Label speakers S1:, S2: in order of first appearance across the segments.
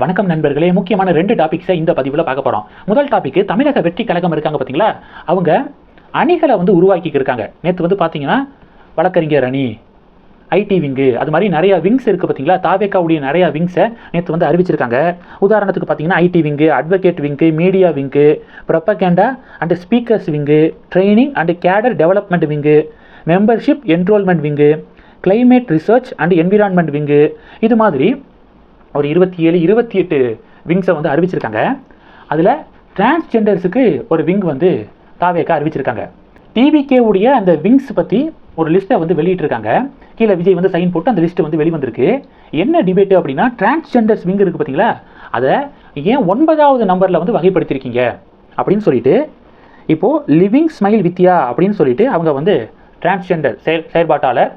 S1: வணக்கம் நண்பர்களே. முக்கியமான ரெண்டு டாபிக்ஸை இந்த பதிவில் பார்க்க போகிறோம் முதல் டாபிக் தமிழக வெற்றி கழகம் இருக்காங்க பார்த்தீங்களா அவங்க அணிகளை வந்து உருவாக்கிட்டு இருக்காங்க. நேற்று வந்து பார்த்தீங்கன்னா வழக்கறிஞர் அணி ஐடி விங்கு அது மாதிரி நிறையா விங்ஸ் இருக்குது பார்த்தீங்களா தாவேக்காவுடைய நிறையா விங்ஸை நேற்று வந்து அறிவிச்சிருக்காங்க. உதாரணத்துக்கு பார்த்தீங்கன்னா IT wing advocate wing media wing propaganda and speakers wing training and cadre development wing membership enrolment wing climate research and environment wing இது மாதிரி ஒரு இருபத்தி ஏழு இருபத்தி எட்டு விங்ஸை வந்து அறிவிச்சிருக்காங்க. அதில் டிரான்ஸ்ஜெண்டர்ஸுக்கு ஒரு விங் வந்து தாவேக்கா அறிவிச்சிருக்காங்க. டிவிகே உடைய அந்த விங்ஸ் பற்றி ஒரு லிஸ்ட்டை வந்து வெளியிட்டிருக்காங்க. கீழே விஜய் வந்து சைன் போட்டு அந்த லிஸ்ட்டு வந்து வெளிவந்திருக்கு. என்ன டிபேட்டு அப்படின்னா டிரான்ஸ்ஜெண்டர்ஸ் விங் இருக்குது பார்த்தீங்களா? அதை ஏன் ஒன்பதாவது நம்பரில் வந்து வகைப்படுத்தியிருக்கீங்க அப்படின்னு சொல்லிட்டு இப்போது லிவிங் ஸ்மைல் வித்யா அப்படின்னு சொல்லிட்டு அவங்க வந்து டிரான்ஸ்ஜெண்டர் செயல் செயற்பாட்டாளர்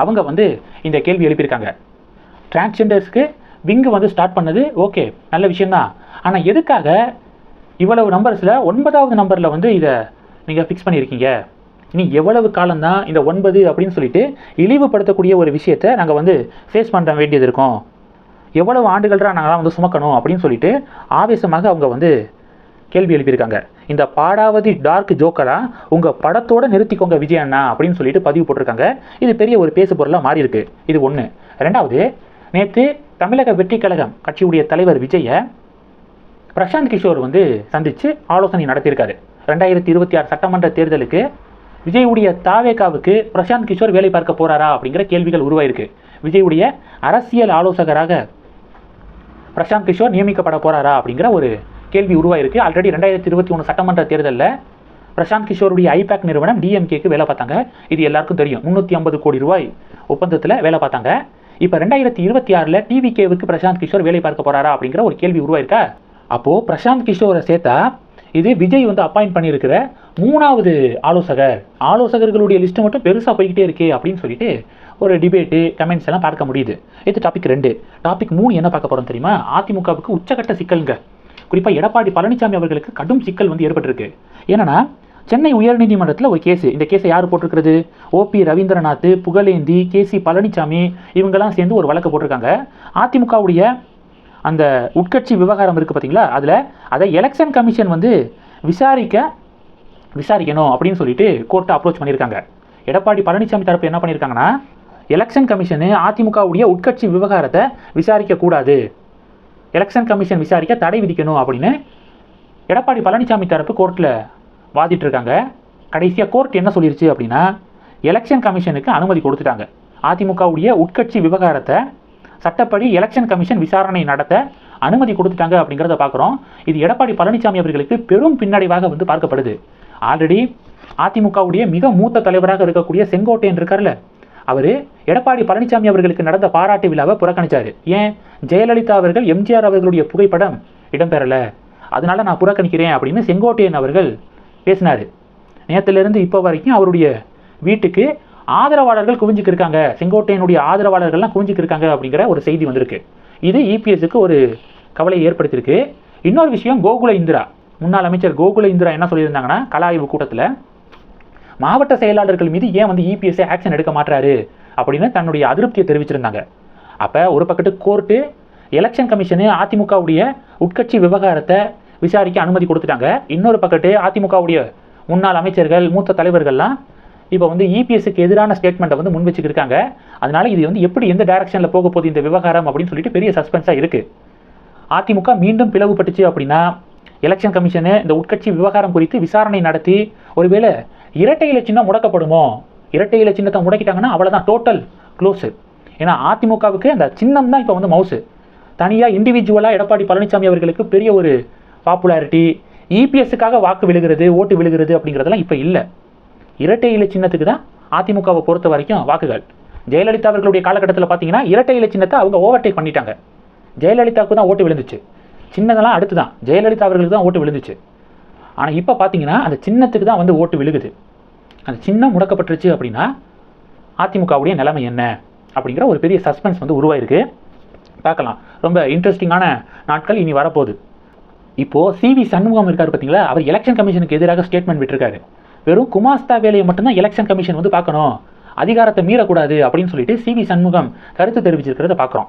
S1: அவங்க வந்து இந்த கேள்வி எழுப்பியிருக்காங்க. டிரான்ஸ்ஜெண்டர்ஸ்க்கு விங்கு வந்து ஸ்டார்ட் பண்ணது ஓகே நல்ல விஷயம்தான். ஆனால் எதுக்காக இவ்வளவு நம்பர்ஸில் ஒன்பதாவது நம்பரில் வந்து இதை நீங்கள் ஃபிக்ஸ் பண்ணியிருக்கீங்க? இனி எவ்வளவு காலம்தான் இந்த ஒன்பது அப்படின்னு சொல்லிட்டு இழிவுபடுத்தக்கூடிய ஒரு விஷயத்தை நாங்கள் வந்து ஃபேஸ் பண்ண வேண்டியது இருக்கும். எவ்வளவு ஆண்டுகள்ரா நாங்களாம் வந்து சுமக்கணும் அப்படின்னு சொல்லிட்டு ஆவேசமாக அவங்க வந்து கேள்வி எழுப்பியிருக்காங்க. இந்த பாடாவதி டார்க் ஜோக்கராக உங்கள் படத்தோடு நிறுத்திக்கோங்க விஜய் அண்ணா அப்படின்னு சொல்லிட்டு பதிவு போட்டிருக்காங்க. இது பெரிய ஒரு பேசு பொருளாக மாறி இருக்கு இது ஒன்று ரெண்டாவது நேற்று தமிழக வெற்றி கழகம் கட்சியுடைய தலைவர் விஜயை பிரசாந்த் கிஷோர் வந்து சந்தித்து ஆலோசனை நடத்தியிருக்காரு. ரெண்டாயிரத்தி இருபத்தி ஆறு சட்டமன்ற தேர்தலுக்கு விஜயுடைய தாவேகாவுக்கு பிரசாந்த் கிஷோர் வேலை பார்க்க போறாரா அப்படிங்கிற கேள்விகள் உருவாயிருக்கு. விஜயுடைய அரசியல் ஆலோசகராக பிரசாந்த் கிஷோர் நியமிக்கப்பட போகிறாரா அப்படிங்கிற ஒரு கேள்வி உருவாயிருக்கு. ஆல்ரெடி ரெண்டாயிரத்தி இருபத்தி ஒன்று சட்டமன்ற தேர்தலில் பிரசாந்த் கிஷோருடைய ஐபேக் நிறுவனம் டிஎம்கேக்கு வேலை பார்த்தாங்க. இது எல்லாருக்கும் தெரியும். முந்நூற்றி ஐம்பது கோடி ரூபாய் ஒப்பந்தத்தில் வேலை பார்த்தாங்க. இப்போ ரெண்டாயிரத்தி இருபத்தி ஆறில் டிவிகேவுக்கு பிரசாந்த் கிஷோர் வேலை பார்க்க போகிறாரா அப்படிங்கிற ஒரு கேள்வி உருவாயிருக்கா? அப்போது பிரசாந்த் கிஷோரை சேர்த்தா இது விஜய் வந்து அப்பாயிண்ட் பண்ணியிருக்கிற மூணாவது ஆலோசகர். ஆலோசகர்களுடைய லிஸ்ட்டு மட்டும் பெருசாக போய்கிட்டே இருக்கே அப்படின்னு சொல்லிட்டு ஒரு டிபேட்டு கமெண்ட்ஸ் எல்லாம் பார்க்க முடியுது. இது டாபிக் ரெண்டு. டாபிக் மூணு என்ன பார்க்க போகிறோம் தெரியுமா? அதிமுகவுக்கு உச்சகட்ட சிக்கலுங்க. குறிப்பாக எடப்பாடி பழனிசாமி அவர்களுக்கு கடும் சிக்கல் வந்து ஏற்பட்டிருக்கு. ஏன்னா சென்னை உயர்நீதிமன்றத்தில் ஒரு கேஸ். இந்த கேஸை யார் போட்டிருக்கிறது? ஓபி ரவீந்திரநாத் புகழேந்தி கேசி பழனிசாமி இவங்கெல்லாம் சேர்ந்து ஒரு வழக்கு போட்டிருக்காங்க. அதிமுகவுடைய அந்த உட்கட்சி விவகாரம் இருக்குது பார்த்தீங்களா அதில் அதை எலெக்ஷன் கமிஷன் வந்து விசாரிக்க விசாரிக்கணும் அப்படின்னு சொல்லிட்டு கோர்ட்டை அப்ரோச் பண்ணியிருக்காங்க. எடப்பாடி பழனிசாமி தரப்பு என்ன பண்ணியிருக்காங்கன்னா எலெக்ஷன் கமிஷனு அதிமுகவுடைய உட்கட்சி விவகாரத்தை விசாரிக்கக்கூடாது எலெக்ஷன் கமிஷன் விசாரிக்க தடை விதிக்கணும் அப்படின்னு எடப்பாடி பழனிசாமி தரப்பு கோர்ட்டில் வாதிட்டு இருக்காங்க கடைசியாக கோர்ட் என்ன சொல்லிருச்சு அப்படின்னா எலெக்ஷன் கமிஷனுக்கு அனுமதி கொடுத்துட்டாங்க. அதிமுகவுடைய உட்கட்சி விவகாரத்தை சட்டப்படி எலெக்ஷன் கமிஷன் விசாரணை நடத்த அனுமதி கொடுத்துட்டாங்க அப்படிங்கிறத பார்க்குறோம் இது எடப்பாடி பழனிசாமி அவர்களுக்கு பெரும் பின்னடைவாக வந்து பார்க்கப்படுது. ஆல்ரெடி அதிமுகவுடைய மிக மூத்த தலைவராக இருக்கக்கூடிய செங்கோட்டையன் இருக்கார்ல அவர் எடப்பாடி பழனிசாமி அவர்களுக்கு நடந்த பாராட்டு விழாவை புறக்கணித்தார் ஏன்? ஜெயலலிதா அவர்கள் எம்ஜிஆர் அவர்களுடைய புகைப்படம் இடம்பெறலை. அதனால நான் புறக்கணிக்கிறேன் அப்படின்னு செங்கோட்டையன் அவர்கள் பேசினார். நேற்றுலேருந்து இப்போ வரைக்கும் அவருடைய வீட்டுக்கு ஆதரவாளர்கள் குவிஞ்சுக்கு இருக்காங்க. செங்கோட்டையனுடைய ஆதரவாளர்கள்லாம் குவிஞ்சுக்கு இருக்காங்க அப்படிங்கிற ஒரு செய்தி வந்திருக்கு. இது இபிஎஸ்க்கு ஒரு கவலையை ஏற்படுத்தியிருக்கு. இன்னொரு விஷயம் கோகுல இந்திரா. முன்னாள் அமைச்சர் கோகுல இந்திரா என்ன சொல்லியிருந்தாங்கன்னா கலாய்வு கூட்டத்தில் மாவட்ட செயலாளர்கள் மீது ஏன் வந்து இபிஎஸ்ஐ ஆக்ஷன் எடுக்க மாட்டாரு அப்படின்னு தன்னுடைய அதிருப்தியை தெரிவிச்சிருந்தாங்க. அப்போ ஒரு பக்கத்து கோர்ட்டு எலெக்ஷன் கமிஷனு அதிமுகவுடைய உட்கட்சி விவகாரத்தை விசாரிக்க அனுமதி கொடுத்துட்டாங்க. இன்னொரு பக்கத்து அதிமுகவுடைய முன்னாள் அமைச்சர்கள் மூத்த தலைவர்கள்லாம் இப்போ வந்து இபிஎஸ்க்கு எதிரான ஸ்டேட்மெண்ட்டை வந்து முன் வச்சுக்கிருக்காங்க அதனால இது வந்து எப்படி எந்த டைரக்ஷனில் போக போகுது இந்த விவகாரம் அப்படின்னு சொல்லிட்டு பெரிய சஸ்பென்ஸாக இருக்குது அதிமுக மீண்டும் பிளவுபட்டுச்சு அப்படின்னா எலெக்ஷன் கமிஷனு இந்த உட்கட்சி விவகாரம் குறித்து விசாரணை நடத்தி ஒருவேளை இரட்டை இலை சின்னம் முடக்கப்படுமோ? இரட்டை இலை சின்னத்தை முடக்கிட்டாங்கன்னா அவ்வளோதான் டோட்டல் க்ளோஸு ஏன்னா அதிமுகவுக்கு அந்த சின்னம் தான் இப்போ வந்து மவுசு தனியாக இண்டிவிஜுவலாக எடப்பாடி பழனிசாமி அவர்களுக்கு பெரிய ஒரு பாப்புலாரிட்டி இபிஎஸ்ஸுக்காக வாக்கு விழுகிறது ஓட்டு விழுகிறது அப்படிங்கிறதெல்லாம் இப்போ இல்லை. இரட்டை இலை சின்னத்துக்கு தான் அதிமுகவை பொறுத்த வரைக்கும் வாக்குகள். ஜெயலலிதா அவர்களுடைய காலகட்டத்தில் பார்த்தீங்கன்னா இரட்டை இலை சின்னத்தை அவங்க ஓவர்டேக் பண்ணிட்டாங்க. ஜெயலலிதாவுக்கு தான் ஓட்டு விழுந்துச்சு. சின்னதெல்லாம் அடுத்து தான் ஜெயலலிதா அவர்களுக்கு தான் ஓட்டு விழுந்துச்சு. ஆனால் இப்போ பார்த்தீங்கன்னா அந்த சின்னத்துக்கு தான் வந்து ஓட்டு விழுகுது. அந்த சின்னம் முடக்கப்பட்டுருச்சு அப்படின்னா அதிமுகவுடைய நிலைமை என்ன அப்படிங்கிற ஒரு பெரிய சஸ்பென்ஸ் வந்து உருவாயிருக்கு. பார்க்கலாம். ரொம்ப இன்ட்ரெஸ்டிங்கான நாட்கள் இனி வரப்போகுது. இப்போது சிவி சண்முகம் இருக்கார் பார்த்தீங்களா? அவர் எலெக்ஷன் கமிஷனுக்கு எதிராக ஸ்டேட்மெண்ட் விட்டுருக்காரு. வெறும் குமாஸ்தா வேலையை மட்டும்தான் எலெக்ஷன் கமிஷன் வந்து பார்க்கணும். அதிகாரத்தை மீறக்கூடாது அப்படின்னு சொல்லிட்டு சிவி சண்முகம் கருத்து தெரிவிச்சிருக்கிறத பார்க்குறோம்.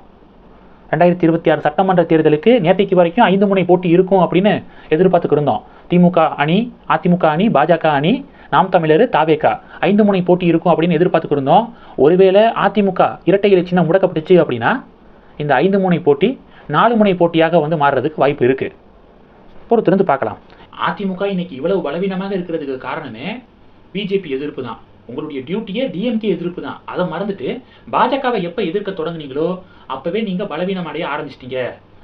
S1: ரெண்டாயிரத்தி இருபத்தி ஆறு சட்டமன்ற தேர்தலுக்கு நேற்றைக்கு வரைக்கும் ஐந்து முனை போட்டி இருக்கும் அப்படின்னு எதிர்பார்த்துக்கிட்டு இருந்தோம். திமுக அணி அதிமுக அணி பாஜக அணி நாம் தமிழர் தாவேக்கா. ஐந்து முனை போட்டி இருக்கும் அப்படின்னு எதிர்பார்த்துக்கிட்டு இருந்தோம். ஒருவேளை அதிமுக இரட்டை இலை சின்னம் முடக்கப்பட்டுச்சு அப்படின்னா இந்த ஐந்து முனை போட்டி நாலு முனை போட்டியாக வந்து மாறுறதுக்கு வாய்ப்பு இருக்குது பொறுத்திருந்து பார்க்கலாம். அதிமுக இன்னைக்கு இவ்வளவு பலவீனமாக இருக்கிறதுக்கு காரணமே பிஜேபி எதிர்ப்பு தான். உங்களுடைய டியூட்டியே டிஎம்கே எதிர்ப்பு தான். அதை மறந்துட்டு பாஜகவை எப்போ எதிர்க்க தொடங்குனீங்களோ அப்பவே நீங்க பலவீனம் அடைய ஆரம்பிச்சிட்டீங்க.